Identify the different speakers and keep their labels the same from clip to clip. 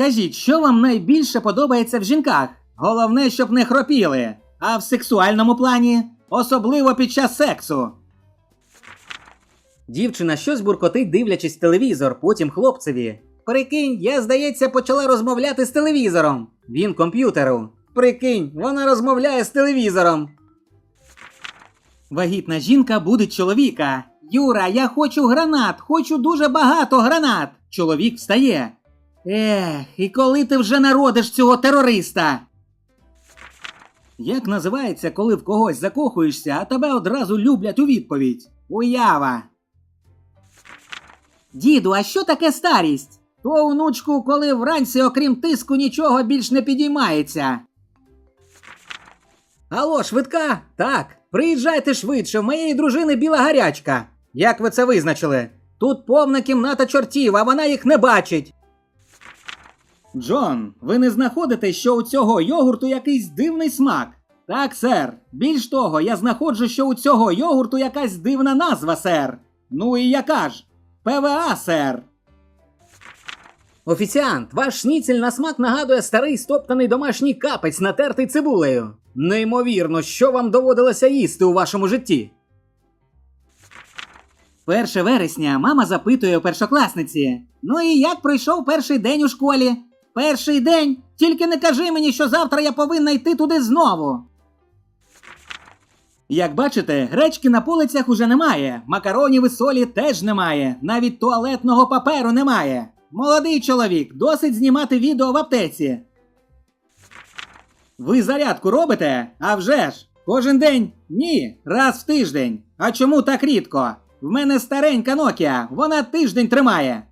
Speaker 1: Скажіть, що вам найбільше подобається в жінках? Головне, щоб не хропіли. А в сексуальному плані, особливо під час сексу. Дівчина щось буркотить, дивлячись телевізор, потім хлопцеві. Прикинь, я, здається, почала розмовляти з телевізором. Він комп'ютеру. Прикинь, вона розмовляє з телевізором. Вагітна жінка буде чоловіка. Юра, я хочу гранат, хочу дуже багато гранат. Чоловік встає. Ех, і коли ти вже народиш цього терориста? Як називається, коли в когось закохуєшся, а тебе одразу люблять у відповідь? Уява. Діду, а що таке старість? То, онучку, коли вранці, окрім тиску, нічого більш не підіймається. Алло, швидка? Так. Приїжджайте швидше, в моєї дружини біла гарячка. Як ви це визначили? Тут повна кімната чортів, а вона їх не бачить. Джон, ви не знаходите, що у цього йогурту якийсь дивний смак? Так, сер. Більш того, я знаходжу, що у цього йогурту якась дивна назва, сер. Ну і яка ж? ПВА, сер. Офіціант, ваш шніцель на смак нагадує старий стоптаний домашній капець, натертий цибулею. Неймовірно, що вам доводилося їсти у вашому житті. 1 вересня мама запитує у першокласниці: Ну і як пройшов перший день у школі? Перший день? Тільки не кажи мені, що завтра я повинна йти туди знову. Як бачите, гречки на полицях уже немає, макаронів і солі теж немає, навіть туалетного паперу немає. Молодий чоловік, досить знімати відео в аптеці. Ви зарядку робите? А вже ж! Кожен день? Ні, раз в тиждень. А чому так рідко? В мене старенька Nokia, вона тиждень тримає.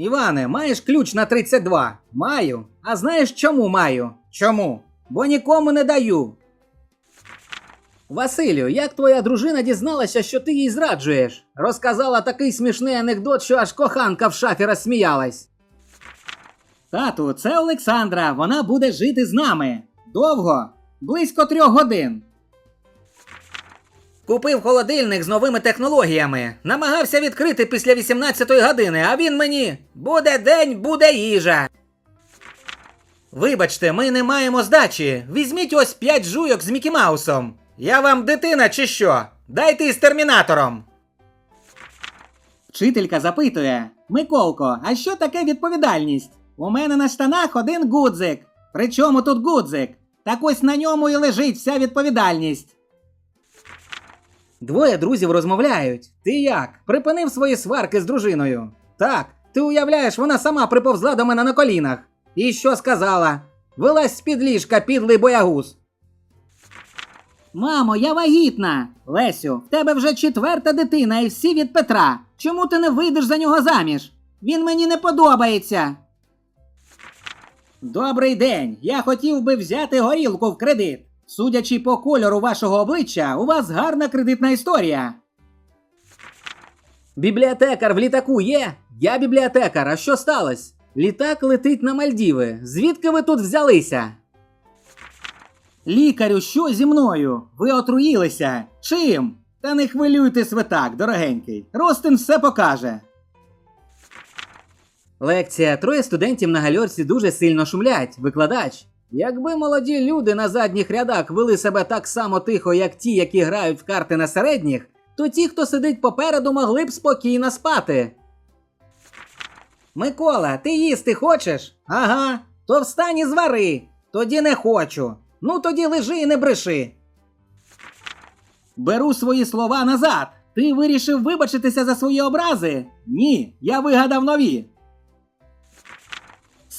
Speaker 1: Іване, маєш ключ на 32? Маю. А знаєш чому маю? Чому? Бо нікому не даю. Василю, як твоя дружина дізналася, що ти їй зраджуєш? Розказала такий смішний анекдот, що аж коханка в шафі розсміялась. Тату, це Олександра. Вона буде жити з нами. Довго, близько трьох годин. Купив холодильник з новими технологіями. Намагався відкрити після 18-ї години, а він мені буде день, буде їжа. Вибачте, ми не маємо здачі. Візьміть ось 5 жуйок з Мікі Маусом. Я вам дитина чи що? Дайте із термінатором. Вчителька запитує: Миколко, а що таке відповідальність? У мене на штанах один гудзик. Причому тут гудзик? Так ось на ньому і лежить вся відповідальність. Двоє друзів розмовляють. Ти як? Припинив свої сварки з дружиною. Так, ти уявляєш, вона сама приповзла до мене на колінах. І що сказала? Вилазь з-під ліжка, підлий боягуз. Мамо, я вагітна. Лесю, в тебе вже четверта дитина і всі від Петра. Чому ти не вийдеш за нього заміж? Він мені не подобається. Добрий день. Я хотів би взяти горілку в кредит. Судячи по кольору вашого обличчя, у вас гарна кредитна історія. Бібліотекар в літаку є? Я бібліотекар, а що сталося? Літак летить на Мальдіви. Звідки ви тут взялися? Лікарю, що зі мною? Ви отруїлися? Чим? Та не хвилюйтесь ви так, дорогенький. Ростин все покаже. Лекція. Троє студентів на гальорці дуже сильно шумлять. Викладач. Якби молоді люди на задніх рядах вели себе так само тихо, як ті, які грають в карти на середніх, то ті, хто сидить попереду, могли б спокійно спати. Микола, ти їсти хочеш? Ага, то встань і звари. Тоді не хочу. Ну тоді лежи і не бреши. Беру свої слова назад. Ти вирішив вибачитися за свої образи? Ні, я вигадав нові.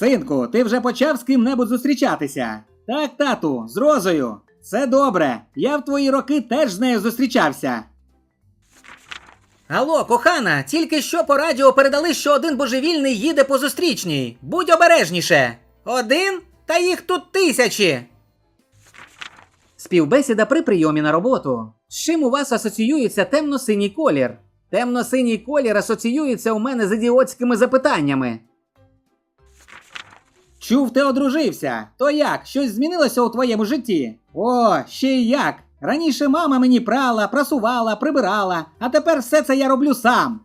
Speaker 1: Синку, ти вже почав з ким-небудь зустрічатися. Так, тату, з Розою. Все добре. Я в твої роки теж з нею зустрічався. Алло, кохана, тільки що по радіо передали, що один божевільний їде по зустрічній. Будь обережніше. Один? Та їх тут тисячі. Співбесіда при прийомі на роботу. З чим у вас асоціюється темно-синій колір? Темно-синій колір асоціюється у мене з ідіотськими запитаннями. Чув, ти одружився. То як? Щось змінилося у твоєму житті? О, ще й як. Раніше мама мені прала, прасувала, прибирала, а тепер все це я роблю сам.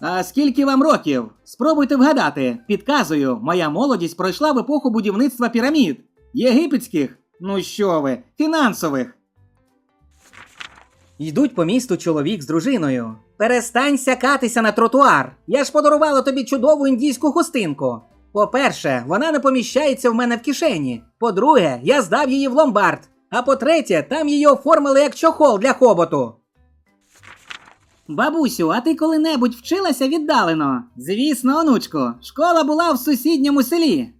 Speaker 1: А скільки вам років? Спробуйте вгадати. Підказую, моя молодість пройшла в епоху будівництва пірамід. Єгипетських? Ну що ви, фінансових. Йдуть по місту чоловік з дружиною. Перестань сякатися на тротуар. Я ж подарувала тобі чудову індійську хустинку. По-перше, вона не поміщається в мене в кишені. По-друге, я здав її в ломбард. А по-третє, там її оформили як чохол для хоботу. Бабусю, а ти коли-небудь вчилася віддалено? Звісно, онучко, школа була в сусідньому селі.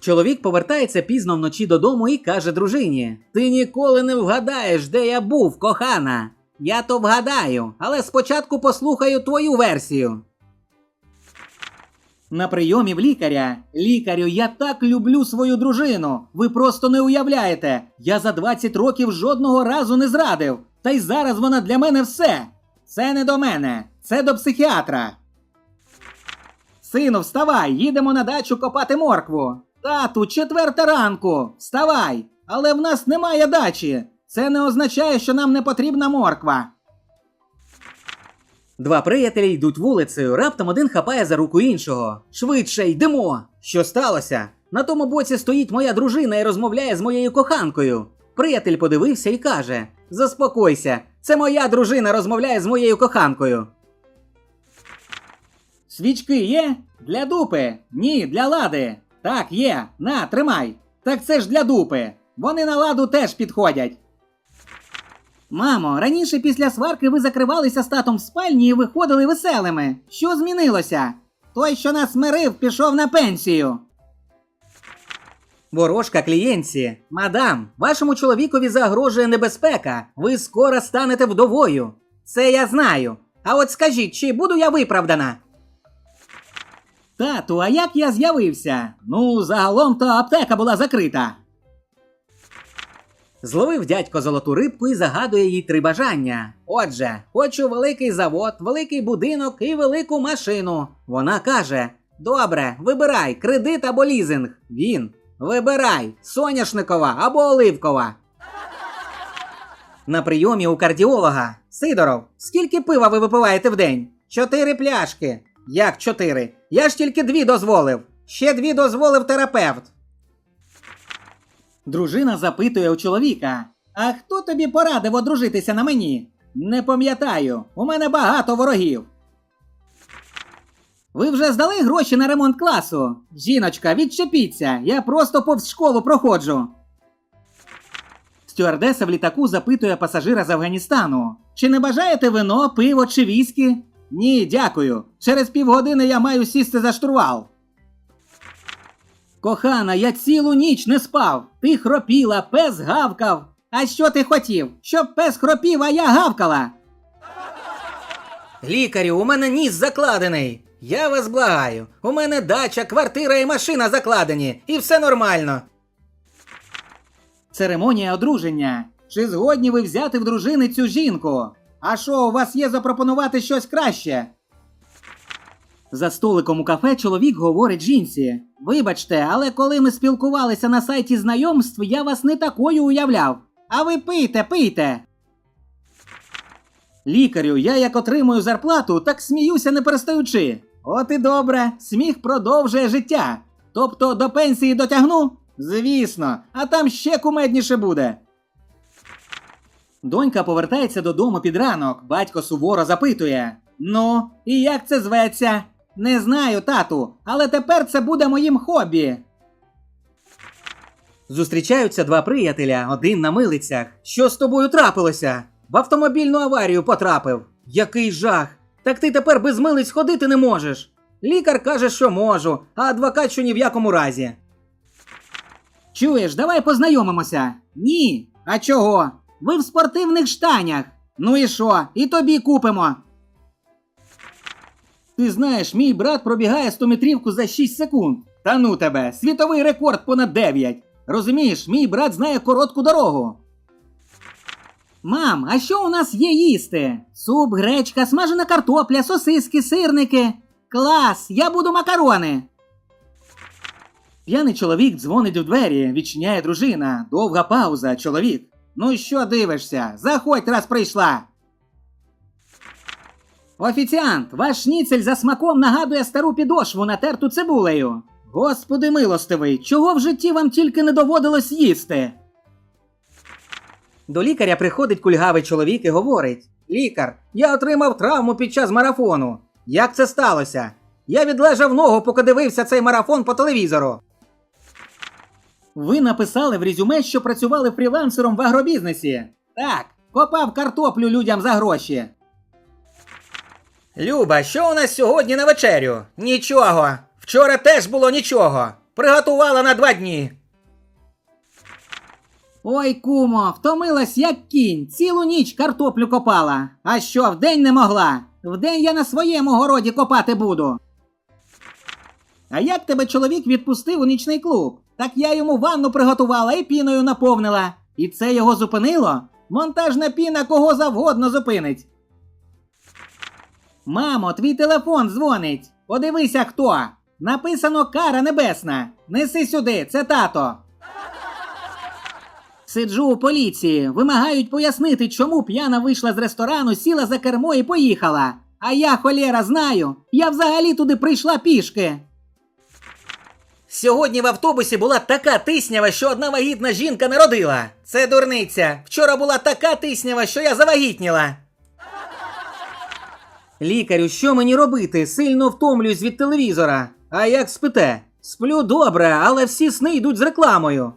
Speaker 1: Чоловік повертається пізно вночі додому і каже дружині: Ти ніколи не вгадаєш, де я був, кохана. Я то вгадаю, але спочатку послухаю твою версію. На прийомі в лікаря. Лікарю, я так люблю свою дружину. Ви просто не уявляєте. Я за 20 років жодного разу не зрадив. Та й зараз вона для мене все. Це не до мене, це до психіатра. Сину, вставай, їдемо на дачу копати моркву. Тату, четверта ранку. Вставай. Але в нас немає дачі. Це не означає, що нам не потрібна морква. Два приятелі йдуть вулицею, раптом один хапає за руку іншого. Швидше йдемо. Що сталося? На тому боці стоїть моя дружина і розмовляє з моєю коханкою. Приятель подивився і каже: Заспокойся, це моя дружина розмовляє з моєю коханкою. Свічки є? Для дупи? Ні, для лади. Так, є. На, тримай. Так це ж для дупи. Вони на ладу теж підходять. Мамо, раніше після сварки ви закривалися з татом в спальні і виходили веселими. Що змінилося? Той, що нас мирив, пішов на пенсію. Ворожка клієнтці. Мадам, вашому чоловікові загрожує небезпека. Ви скоро станете вдовою. Це я знаю. А от скажіть, чи буду я виправдана? Тату, а як я з'явився? Ну, загалом то аптека була закрита. Зловив дядько золоту рибку і загадує їй три бажання. Отже, хочу великий завод, великий будинок і велику машину. Вона каже: Добре, вибирай кредит або лізинг. Він вибирай соняшникова або оливкова. На прийомі у кардіолога. Сидоров, скільки пива ви випиваєте в день? Чотири пляшки. Як чотири? Я ж тільки дві дозволив. Ще дві дозволив терапевт. Дружина запитує у чоловіка: А хто тобі порадив одружитися на мені? Не пам'ятаю, у мене багато ворогів. Ви вже здали гроші на ремонт класу? Жіночка, відчепіться, я просто повз школу проходжу. Стюардеса в літаку запитує пасажира з Афганістану: Чи не бажаєте вино, пиво чи віскі? Ні, дякую. Через півгодини я маю сісти за штурвал. Кохана, я цілу ніч не спав. Ти хропіла, пес гавкав. А що ти хотів? Щоб пес хропів, а я гавкала. Лікарю, у мене ніс закладений. Я вас благаю. У мене дача, квартира і машина закладені, і все нормально. Церемонія одруження. Чи згодні ви взяти в дружини цю жінку? А що, у вас є запропонувати щось краще? За столиком у кафе чоловік говорить жінці: Вибачте, але коли ми спілкувалися на сайті знайомств, я вас не такою уявляв. А ви пийте, пийте. Лікарю, я як отримую зарплату, так сміюся не перестаючи. От і добре, сміх продовжує життя. Тобто до пенсії дотягну? Звісно, а там ще кумедніше буде. Донька повертається додому під ранок. Батько суворо запитує: Ну, і як це зветься? Не знаю, тату, але тепер це буде моїм хобі. Зустрічаються два приятеля, один на милицях. Що з тобою трапилося? В автомобільну аварію потрапив. Який жах! Так ти тепер без милиць ходити не можеш. Лікар каже, що можу, а адвокат, що ні в якому разі. Чуєш, давай познайомимося. Ні. А чого? Ви в спортивних штанях. Ну і що? І тобі купимо. Ти знаєш, мій брат пробігає 100-метрівку за 6 секунд. Та ну тебе, світовий рекорд понад 9. Розумієш, мій брат знає коротку дорогу. Мам, а що у нас є їсти? Суп, гречка, смажена картопля, сосиски, сирники. Клас, я буду макарони. П'яний чоловік дзвонить у двері, відчиняє дружина. Довга пауза, чоловік. Ну що дивишся? Заходь, раз прийшла. Офіціант, ваш шніцель за смаком нагадує стару підошву, натерту цибулею. Господи милостивий, чого в житті вам тільки не доводилось їсти? До лікаря приходить кульгавий чоловік і говорить: Лікар, я отримав травму під час марафону. Як це сталося? Я відлежав ногу, поки дивився цей марафон по телевізору. Ви написали в резюме, що працювали фрілансером в агробізнесі. Так, копав картоплю людям за гроші. Люба, що у нас сьогодні на вечерю? Нічого. Вчора теж було нічого. Приготувала на два дні. Ой, кумо, втомилась як кінь, цілу ніч картоплю копала. А що, вдень не могла? Вдень я на своєму городі копати буду. А як тебе чоловік відпустив у нічний клуб? Так я йому ванну приготувала і піною наповнила. І це його зупинило? Монтажна піна кого завгодно зупинить. Мамо, твій телефон дзвонить. Подивися хто. Написано кара небесна. Неси сюди, це тато. Сиджу у поліції. Вимагають пояснити, чому п'яна вийшла з ресторану, сіла за кермо і поїхала. А я, холєра, знаю. Я взагалі туди прийшла пішки. Сьогодні в автобусі була така тиснява, що одна вагітна жінка народила. Це дурниця. Вчора була така тиснява, що я завагітніла. Лікарю, що мені робити? Сильно втомлююсь від телевізора. А як спите? Сплю добре, але всі сни йдуть з рекламою.